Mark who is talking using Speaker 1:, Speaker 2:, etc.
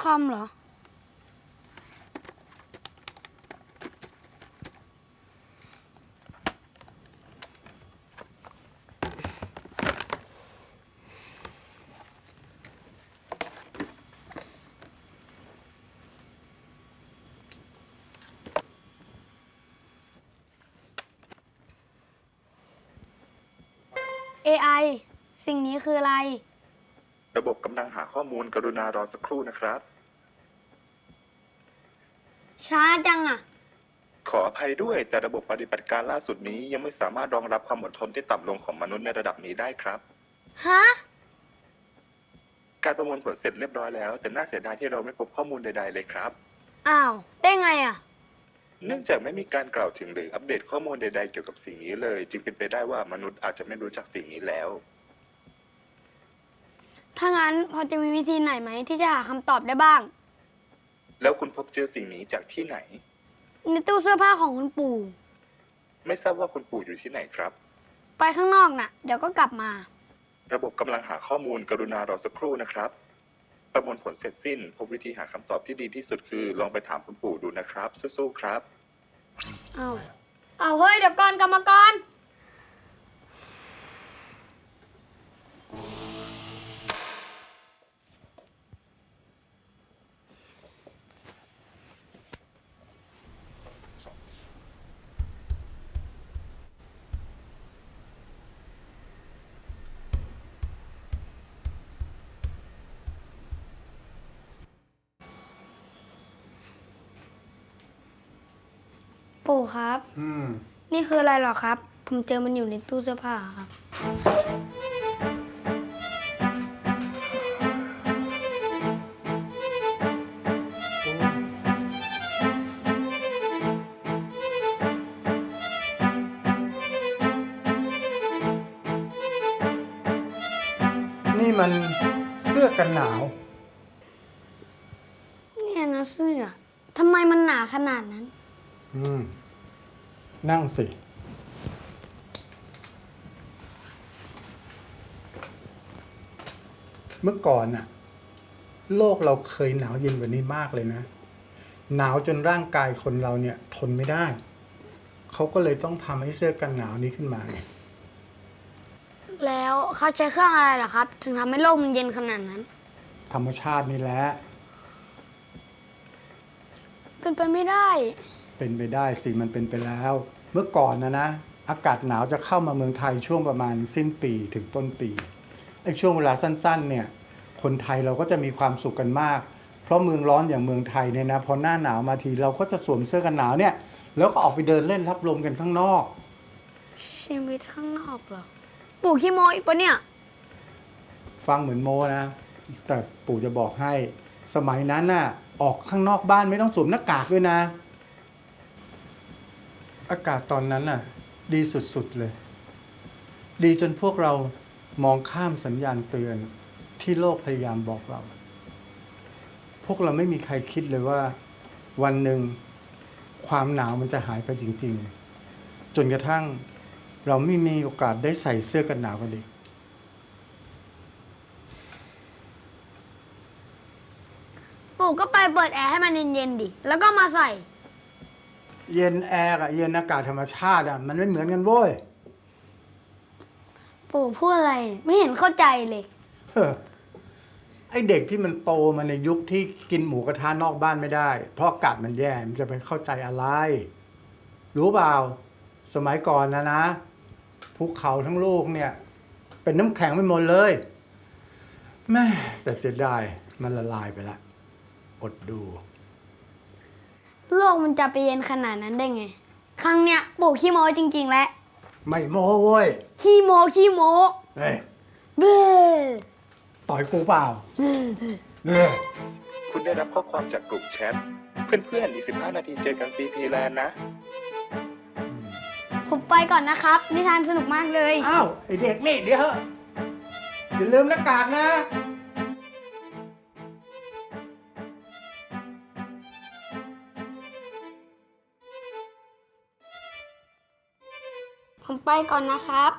Speaker 1: คอมเหรอ AI สิ่งนี้คืออะไร
Speaker 2: ระบบกำลังหาข้อมูลกรุณารอสักครู่นะครับ
Speaker 1: ช้าจังอะ
Speaker 2: ขออภัยด้วยแต่ระบบปฏิบัติการล่าสุดนี้ยังไม่สามารถรองรับความอดทนที่ต่ำลงของมนุษย์ในระดับนี้ได้ครับ
Speaker 1: ฮะ
Speaker 2: การประมวลผลเสร็จเรียบร้อยแล้ว แต่น่าเสียดายที่เราไม่พบข้อมูลใดๆเลยครับ
Speaker 1: อ้าว ได้ไงอะ
Speaker 2: เนื่องจากไม่มีการกล่าวถึงหรืออัปเดตข้อมูลใดๆเกี่ยวกับสิ่งนี้เลย จึงเป็นไปได้ว่ามนุษย์อาจจะไม่รู้จักสิ่งนี้แล้ว
Speaker 1: ถ้างั้นพอจะมีวิธีไหนไหมที่จะหาคำตอบได้บ้าง
Speaker 2: แล้วคุณพบเจอสิ่งนี้จากที่ไหน
Speaker 1: ในตู้เสื้อผ้าของคุณปู่
Speaker 2: ไม่ทราบว่าคุณปู่อยู่ที่ไหนครับ
Speaker 1: ไปข้างนอกน่ะ เดี๋ยวก็กลับมา
Speaker 2: ระบบกำลังหาข้อมูลกรุณารอสักครู่นะครับ ประมวลผลเสร็จสิ้น พบวิธีหาคำตอบที่ดีที่สุดคือ ลองไปถามคุณปู่ดูนะครับ สู้ๆครับ
Speaker 1: เอาเอาเฮ้ยเดี๋ยวก่อนกรรมกร ปู่ครับ
Speaker 3: อืม
Speaker 1: นี่คืออะไรเหรอครับ ผมเจอมันอยู่ในตู้เสื้อผ้าครับ
Speaker 3: นี่มันเสื้อกันหนาว
Speaker 1: เนี่ยนะเสื้อทำไมมันหนาขนาดนั้น
Speaker 3: อืม นั่งสิ เมื่อก่อนน่ะ โลกเราเคยหนาวเย็นกว่านี้มากเลยนะ หนาวจนร่างกายคนเราเนี่ย ทนไม่ได้ เขาก็เลยต้องทำให้เสื้อกันหนาวนี้ขึ้นมาไง
Speaker 1: แล้วเขาใช้เครื่องอะไรเหรอครับ ถึงทำให้โลกมันเย็นขนาดนั้น
Speaker 3: ธรรมชาตินี่แหละ
Speaker 1: เป็นไปไม่ได้
Speaker 3: เป็นไปได้สิมันเป็นไปแล้ว เมื่อก่อนนะนะ อากาศหนาวจะเข้ามาเมืองไทยช่วงประมาณสิ้นปีถึงต้นปีไอ้ช่วงเวลาสั้นๆเนี่ยคนไทยเราก็จะมีความสุขกันมาก เพราะเมืองร้อนอย่างเมืองไทยเนี่ยนะพอหน้าหนาวมาทีเราก็จะสวมเสื้อกันหนาวเนี่ยแล้วก็ออกไปเดินเล่นรับลมกันข้างนอก
Speaker 1: ชีวิตข้างนอกเหรอ ปู่ขี้โมอีกปะเนี่ย
Speaker 3: ฟังเหมือนโมนะ แต่ปู่จะบอกให้สมัยนั้นน่ะออกข้างนอกบ้านไม่ต้องสวมหน้ากากด้วยนะ อากาศตอนนั้นน่ะ ดีสุดๆเลย ดีจนพวกเรามองข้ามสัญญาณเตือนที่โลกพยายามบอกเรา พวกเราไม่มีใครคิดเลยว่า วันหนึ่งความหนาวมันจะหายไปจริง ๆ จนกระทั่งเราไม่มีโอกาสได้ใส่เสื้อกันหนาวกันอีก
Speaker 1: ปู่ก็ไปเปิดแอร์ให้มันเย็นๆดิ แล้วก็มาใส่
Speaker 3: เย็นแอร์กับเย็นอากาศธรรมชาติอะมันไม่เหมือนกันโว้ย
Speaker 1: ปู่พูดอะไร ไม่เห็นเข้าใจเลย
Speaker 3: เฮ้อไอเด็กที่มันโตมาในยุคที่กินหมูกระทะนอกบ้านไม่ได้ เพราะอากาศมันแย่มันจะไปเข้าใจอะไร รู้เปล่า สมัยก่อนนะนะภูเขาทั้งลูกเนี่ย เป็นน้ำแข็งไปหมดเลยแม่แต่เสียดายมันละลายไปละอดดู
Speaker 1: โลกมันจะไปเย็นขนาดนั้นได้ไง ครั้งเนี้ยปู่ขี้โมจริง ๆ แล้ว
Speaker 3: ไม่โม้เว้ย
Speaker 1: ขี้โมขี้โม
Speaker 3: เฮ้ย
Speaker 1: เบ้อ
Speaker 3: ต่อยกูเปล่า
Speaker 1: เบ้อ
Speaker 3: เออ
Speaker 2: คุณได้รับข้อความจากกลุ่มแชท เพื่อนๆอีก15 นาทีเจอกันซีพีแลนด์นะ
Speaker 1: ผมไปก่อนนะครับ นิทานสนุกมากเลย
Speaker 3: อ้าว ไอเด็กนี่เดี๋ยวอย่าลืมหน้ากากนะ
Speaker 1: ผมไปก่อนนะครับ